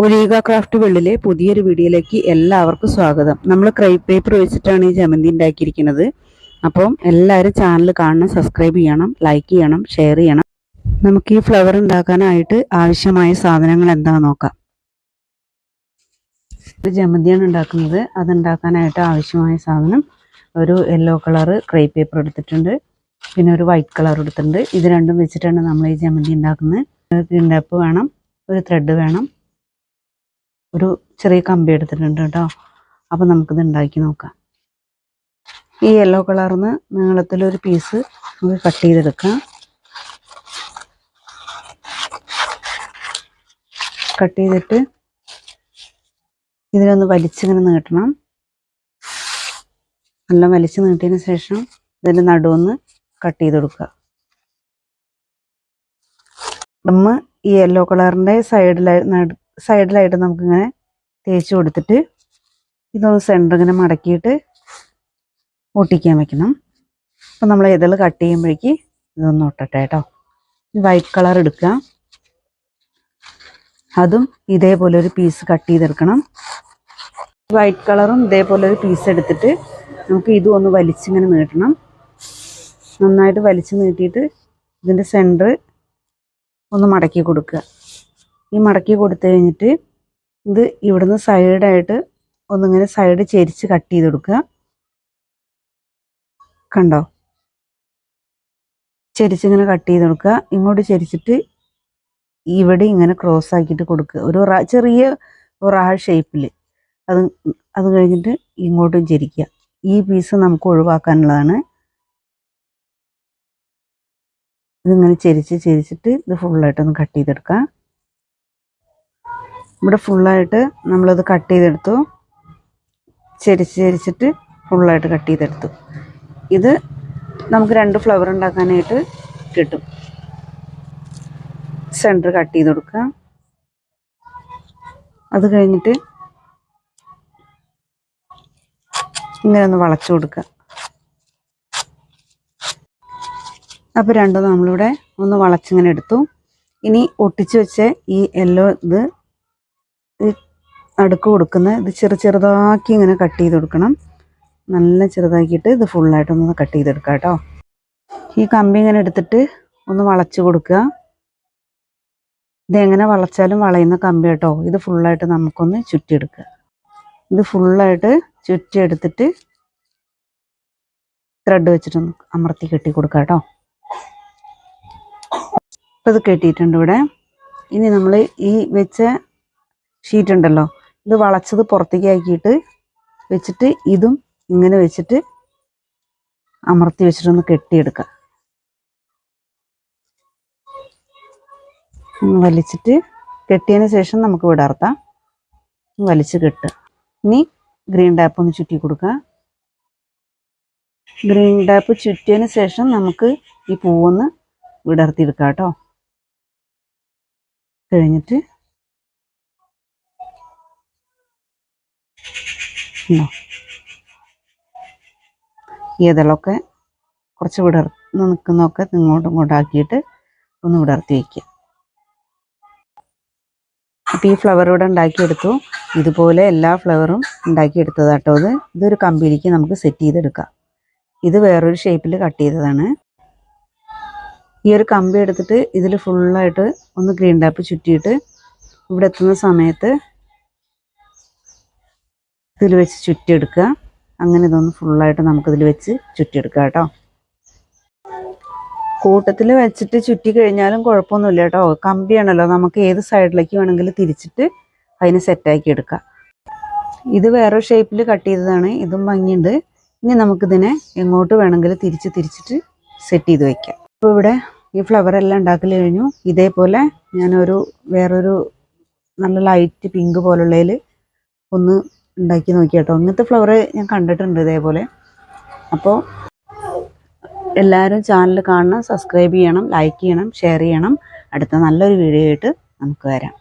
ഒലീഗ craft വെള്ളിലെ പുതിയൊരു വീഡിയോയിലേക്ക് എല്ലാവർക്കും സ്വാഗതം. നമ്മൾ ക്രൈ പേപ്പർ വെച്ചിട്ടാണ് ഈ ജമന്തി ഉണ്ടാക്കിയിരിക്കുന്നത്. അപ്പം എല്ലാവരും ചാനൽ കാണണം സബ്സ്ക്രൈബ് ചെയ്യണം ലൈക്ക് ചെയ്യണം ഷെയർ ചെയ്യണം. നമുക്ക് ഈ ഫ്ലവർ ഉണ്ടാക്കാനായിട്ട് ആവശ്യമായ സാധനങ്ങൾ എന്താണെന്ന് നോക്കാം. ഒരു ജമന്തിയാണ് ഉണ്ടാക്കുന്നത്. അതുണ്ടാക്കാനായിട്ട് ആവശ്യമായ സാധനം ഒരു യെല്ലോ കളറ് ക്രൈ പേപ്പർ എടുത്തിട്ടുണ്ട്. പിന്നെ ഒരു വൈറ്റ് കളർ എടുത്തിട്ടുണ്ട്. ഇത് രണ്ടും വെച്ചിട്ടാണ് നമ്മൾ ഈ ജമന്തി ഉണ്ടാക്കുന്നത്. ഗ്രിൻഡപ്പ് വേണം ഒരു ത്രെഡ് വേണം. ഒരു ചെറിയ കമ്പി എടുത്തിട്ടുണ്ട് കേട്ടോ. അപ്പം നമുക്കിത് ഉണ്ടാക്കി നോക്കാം. ഈ യെല്ലോ കളറിന് നീളത്തിലൊരു പീസ് നമുക്ക് കട്ട് ചെയ്തെടുക്കാം. കട്ട് ചെയ്തിട്ട് ഇതിലൊന്ന് വലിച്ചിങ്ങനെ നീട്ടണം. നല്ല വലിച്ച് നീട്ടിയതിന് ശേഷം ഇതിന്റെ നടുവൊന്ന് കട്ട് ചെയ്ത് കൊടുക്കുക നമ്മൾ ഈ യെല്ലോ കളറിന്റെ സൈഡിലായി സൈഡിലായിട്ട് നമുക്കിങ്ങനെ തേച്ച് കൊടുത്തിട്ട് ഇതൊന്ന് സെന്റർ ഇങ്ങനെ മടക്കിയിട്ട് ഒട്ടിക്കാൻ വെക്കണം. അപ്പം നമ്മൾ ഇതൾ കട്ട് ചെയ്യുമ്പോഴേക്ക് ഇതൊന്ന് ഒട്ടട്ടെ കേട്ടോ വൈറ്റ് കളർ എടുക്കുക. അതും ഇതേപോലെ ഒരു പീസ് കട്ട് ചെയ്തെടുക്കണം. വൈറ്റ് കളറും ഇതേപോലെ ഒരു പീസ് എടുത്തിട്ട് നമുക്ക് ഇതും ഒന്ന് വലിച്ചിങ്ങനെ നീട്ടണം. നന്നായിട്ട് വലിച്ച് നീട്ടിയിട്ട് ഇതിന്റെ സെന്റർ ഒന്ന് മടക്കി കൊടുക്കുക. ഈ മടക്കി കൊടുത്തു കഴിഞ്ഞിട്ട് ഇത് ഇവിടുന്ന് സൈഡായിട്ട് ഒന്നിങ്ങനെ സൈഡ് ചെരിച്ച് കട്ട് ചെയ്ത് കൊടുക്കുക. കണ്ടോ? ചെരിച്ചിങ്ങനെ കട്ട് ചെയ്ത് കൊടുക്കുക. ഇങ്ങോട്ട് ചെരിച്ചിട്ട് ഇവിടെ ഇങ്ങനെ ക്രോസ് ആക്കിയിട്ട് കൊടുക്കുക. ഒരു ചെറിയ റാ ഷേപ്പിൽ അത് അത് കഴിഞ്ഞിട്ട് ഇങ്ങോട്ടും ചെരിക്കുക. ഈ പീസ് നമുക്ക് ഒഴിവാക്കാനുള്ളതാണ്. ഇതിങ്ങനെ ചെരിച്ച് ചെരിച്ചിട്ട് ഇത് ഫുള്ളായിട്ടൊന്ന് കട്ട് ചെയ്തെടുക്കാം ഇവിടെ ഫുള്ളായിട്ട് നമ്മളത് കട്ട് ചെയ്തെടുത്തു. ചെരിച്ച് ചെരിച്ചിട്ട് ഫുള്ളായിട്ട് കട്ട് ചെയ്തെടുത്തു. ഇത് നമുക്ക് രണ്ട് ഫ്ലവർ ഉണ്ടാക്കാനായിട്ട് കിട്ടും. സെന്റർ കട്ട് ചെയ്ത് കൊടുക്കുക. അത് കഴിഞ്ഞിട്ട് ഇങ്ങനെ ഒന്ന് വളച്ചു കൊടുക്കുക. അപ്പോൾ രണ്ടും നമ്മളിവിടെ ഒന്ന് വളച്ചിങ്ങനെ എടുത്തു. ഇനി ഒട്ടിച്ചു വെച്ച ഈ യെല്ലോ ഇത് നടുക്ക് കൊടുക്കുന്ന ഇത് ചെറു ചെറുതാക്കി ഇങ്ങനെ കട്ട് ചെയ്ത് കൊടുക്കണം. നല്ല ചെറുതാക്കിയിട്ട് ഇത് ഫുള്ളായിട്ടൊന്ന് കട്ട് ചെയ്തെടുക്കുക കേട്ടോ. ഈ കമ്പി ഇങ്ങനെ എടുത്തിട്ട് ഒന്ന് വളച്ച് കൊടുക്കുക. ഇതെങ്ങനെ വളച്ചാലും വളയുന്ന കമ്പി കേട്ടോ. ഇത് ഫുള്ളായിട്ട് നമുക്കൊന്ന് ചുറ്റിയെടുക്കുക. ഇത് ഫുള്ളായിട്ട് ചുറ്റിയെടുത്തിട്ട് ത്രെഡ് വെച്ചിട്ടൊന്ന് അമർത്തി കെട്ടി കൊടുക്കുക കേട്ടോ. ഇപ്പം ഇത് കെട്ടിയിട്ടുണ്ട് ഇവിടെ. ഇനി നമ്മൾ ഈ വെച്ച ഷീറ്റ് ഉണ്ടല്ലോ ഇത് വളച്ചത് പുറത്തേക്ക് ആക്കിയിട്ട് വെച്ചിട്ട് ഇതും ഇങ്ങനെ വെച്ചിട്ട് അമർത്തി വെച്ചിട്ടൊന്ന് കെട്ടിയെടുക്കുക വലിച്ചിട്ട് കെട്ടിയതിന് ശേഷം നമുക്ക് വിടർത്താം വലിച്ച് കെട്ടുക. ഇനി ഗ്രീൻ ടാപ്പ് ഒന്ന് ചുറ്റി കൊടുക്കുക. ഗ്രീൻ ടാപ്പ് ചുറ്റിയതിന് ശേഷം നമുക്ക് ഈ പൂവൊന്ന് വിടർത്തിയെടുക്കാം കേട്ടോ. കഴിഞ്ഞിട്ട് ഉണ്ടോ ഈ ഇതളൊക്കെ കുറച്ച് വിടർന്ന് നിൽക്കുന്നതൊക്കെ ഇങ്ങോട്ടും ഇങ്ങോട്ടും ആക്കിയിട്ട് ഒന്ന് വിടർത്തി വയ്ക്കുക. അപ്പോൾ ഈ ഫ്ലവർ ഇവിടെ ഉണ്ടാക്കിയെടുത്തു. ഇതുപോലെ എല്ലാ ഫ്ലവറും ഉണ്ടാക്കിയെടുത്തതാട്ടോ അത് ഇതൊരു കമ്പിയിലേക്ക് നമുക്ക് സെറ്റ് ചെയ്തെടുക്കാം. ഇത് വേറൊരു ഷേപ്പിൽ കട്ട് ചെയ്തതാണ്. ഈ ഒരു കമ്പി എടുത്തിട്ട് ഇതിൽ ഫുള്ളായിട്ട് ഒന്ന് ഗ്രീൻ ടാപ്പ് ചുറ്റിയിട്ട് ഇവിടെ എത്തുന്ന സമയത്ത് ഇതിൽ വെച്ച് ചുറ്റിയെടുക്കുക. അങ്ങനെ ഇതൊന്ന് ഫുള്ളായിട്ട് നമുക്കിതിൽ വെച്ച് ചുറ്റിയെടുക്കുക കേട്ടോ. കൂട്ടത്തിൽ വെച്ചിട്ട് ചുറ്റി കഴിഞ്ഞാലും കുഴപ്പമൊന്നുമില്ല കേട്ടോ. കമ്പിയാണല്ലോ. നമുക്ക് ഏത് സൈഡിലേക്ക് വേണമെങ്കിലും തിരിച്ചിട്ട് അതിനെ സെറ്റാക്കി എടുക്കാം. ഇത് വേറെ ഷേപ്പിൽ കട്ട് ചെയ്തതാണ്. ഇതും ഭംഗിയുണ്ട്. ഇനി നമുക്കിതിനെ എങ്ങോട്ട് വേണമെങ്കിലും തിരിച്ച് തിരിച്ചിട്ട് സെറ്റ് ചെയ്ത് വയ്ക്കാം അപ്പോൾ ഇവിടെ ഈ ഫ്ലവർ എല്ലാം ഉണ്ടാക്കൽ കഴിഞ്ഞു. ഇതേപോലെ ഞാനൊരു വേറൊരു നല്ല ലൈറ്റ് പിങ്ക് പോലുള്ളതിൽ ഒന്ന് ഉണ്ടാക്കി നോക്കി കേട്ടോ അങ്ങനത്തെ ഫ്ലവർ ഞാൻ കണ്ടിട്ടുണ്ട് ഇതേപോലെ. അപ്പോൾ എല്ലാവരും ചാനൽ കാണണം സബ്സ്ക്രൈബ് ചെയ്യണം ലൈക്ക് ചെയ്യണം ഷെയർ ചെയ്യണം. അടുത്ത നല്ലൊരു വീഡിയോ ആയിട്ട് നമുക്ക് വരാം.